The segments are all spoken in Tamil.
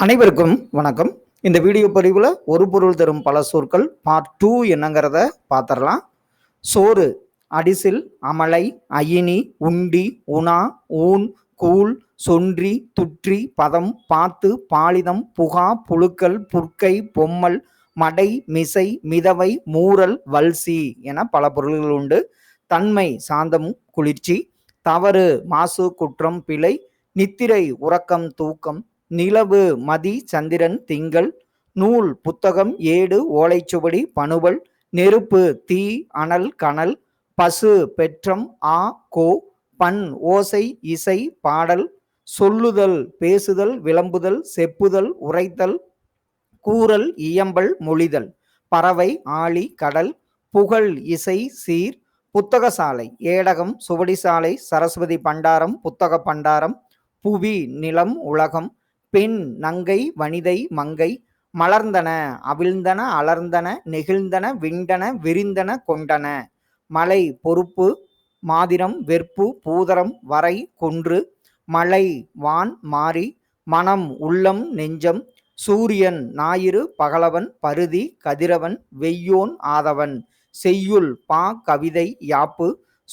அனைவருக்கும் வணக்கம். இந்த வீடியோ பதிவில் ஒரு பொருள் தரும் பல சொற்கள் பார்ட் டூ என்னங்கிறத பார்த்துடலாம் சோறு அடிசில் அமலை அயினி உண்டி உணா ஊன் கூழ் சொன்றி துற்றி பதம் பாத்து பாலிதம் புகா புழுக்கள் புற்கை பொம்மல் மடை மிசை மிதவை மூரல் வல்சி என பல பொருள்கள் உண்டு. தன்மை சாந்தம் குளிர்ச்சி. தவறு மாசு குற்றம் பிழை நித்திரை உறக்கம் தூக்கம் நிலவு மதி சந்திரன் திங்கள் நூல் புத்தகம் ஏடு ஓலைச்சுவடி பணுவல் நெருப்பு தீ அனல் கனல் பசு பெற்றம் ஆ கோ பண் ஓசை இசை பாடல் சொல்லுதல் பேசுதல் விளம்புதல் செப்புதல் உரைத்தல் கூறல் இயம்பல் மொழிதல் பறவை ஆழி கடல் புகழ் இசை சீர் புத்தகசாலை ஏடகம் சுவடிசாலை சரஸ்வதி பண்டாரம் புத்தக பண்டாரம் புவி நிலம் உலகம் பெண் நங்கை வனிதை மங்கை மலர்ந்தன அவிழ்ந்தன அலர்ந்தன நெகிழ்ந்தன விண்டன விரிந்தன கொண்டன. மலை பொறுப்பு மாதிரம் வெற்பு பூதரம் வரை கொன்று. மலை வான் மாறி. மனம் உள்ளம் நெஞ்சம். சூரியன் ஞாயிறு பகலவன் பருதி கதிரவன் வெய்யோன் ஆதவன். செய்யுள் பா கவிதை யாப்பு.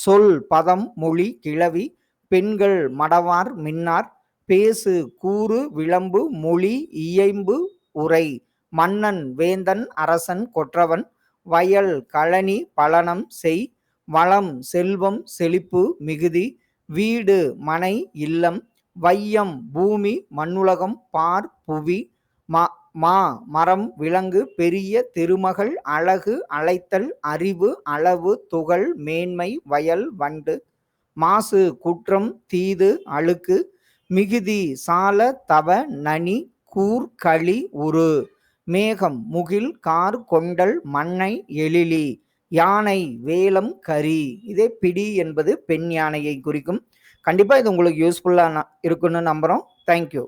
சொல் பதம் மொழி கிளவி பெண்கள் மடவார் மின்னார். பேசு கூறு விளம்பு மொழி இயைம்பு உரை. மன்னன் வேந்தன் அரசன் கொற்றவன். வயல் கழனி பலனம் செய். வளம் செல்வம் செழிப்பு மிகுதி. வீடு மனை இல்லம். வையம் பூமி மண்ணுலகம் பார் புவி. மா மா மரம் விலங்கு பெரிய திருமகள் அழகு அழைத்தல் அறிவு அளவு துகள் மேன்மை வயல் வண்டு. மாசு குற்றம் தீது அழுக்கு. மிகுதி சால தவ நனி கூர் களி உரு மேகம் முகில் கார் கொண்டல் மண்ணை எழிலி. யானை வேலம் கரி. இதே பிடி என்பது பெண் யானையை குறிக்கும். கண்டிப்பாக இது உங்களுக்கு யூஸ்ஃபுல்லாக இருக்குன்னு நம்புகிறோம் தேங்க்யூ